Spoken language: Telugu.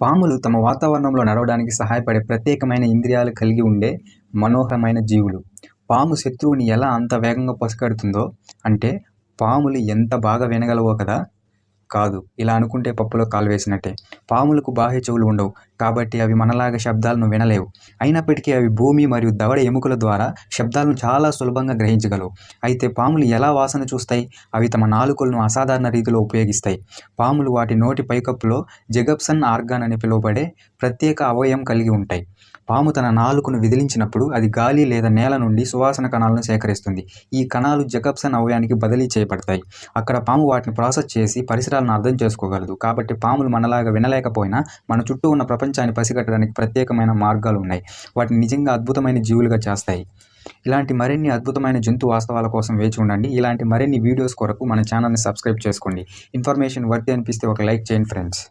పాములు తమ వాతావరణంలో నడవడానికి సహాయపడే ప్రత్యేకమైన ఇంద్రియాలు కలిగి ఉండే మనోహరమైన జీవులు. పాము శత్రువుని ఎలా అంత వేగంగా పసిగడుతుందో అంటే పాములు ఎంత బాగా వినగలవో కదా? కాదు. ఇలా అనుకుంటే పప్పులో కాలు వేసినట్టే. పాములకు బాహ్య చెవులు ఉండవు. కాబట్టి అవి మనలాగా శబ్దాలను వినలేవు. అయినప్పటికీ అవి భూమి మరియు దవడ ఎముకల ద్వారా శబ్దాలను చాలా సులభంగా గ్రహించగలవు. అయితే పాములు ఎలా వాసన చూస్తాయి? అవి తమ నాలుకలను అసాధారణ రీతిలో ఉపయోగిస్తాయి. పాములు వాటి నోటి పైకప్పులో జెగప్సన్ ఆర్గాన్ అని పిలువబడే ప్రత్యేక అవయం కలిగి ఉంటాయి. పాము తన నాలుకను విదిలించినప్పుడు అది గాలి లేదా నేల నుండి సువాసన కణాలను సేకరిస్తుంది. ఈ కణాలు జకప్సన్ అవయానికి బదిలీ చేయబడతాయి. అక్కడ పాము వాటిని ప్రాసెస్ చేసి పరిసరాలను అర్థం చేసుకోగలదు. కాబట్టి పాములు మనలాగా వినలేకపోయినా మన చుట్టూ ఉన్న ప్రపంచ ప్రపంచాన్ని పసిగట్టడానికి ప్రత్యేకమైన మార్గాలు ఉన్నాయి. వాటిని నిజంగా అద్భుతమైన జీవులుగా చేస్తాయి. ఇలాంటి మరిన్ని అద్భుతమైన జంతు వాస్తవాల కోసం వేచి ఉండండి. ఇలాంటి మరిన్ని వీడియోస్ కొరకు మన ఛానల్ని సబ్స్క్రైబ్ చేసుకోండి. ఇన్ఫర్మేషన్ వర్తి అనిపిస్తే ఒక లైక్ చేయండి ఫ్రెండ్స్.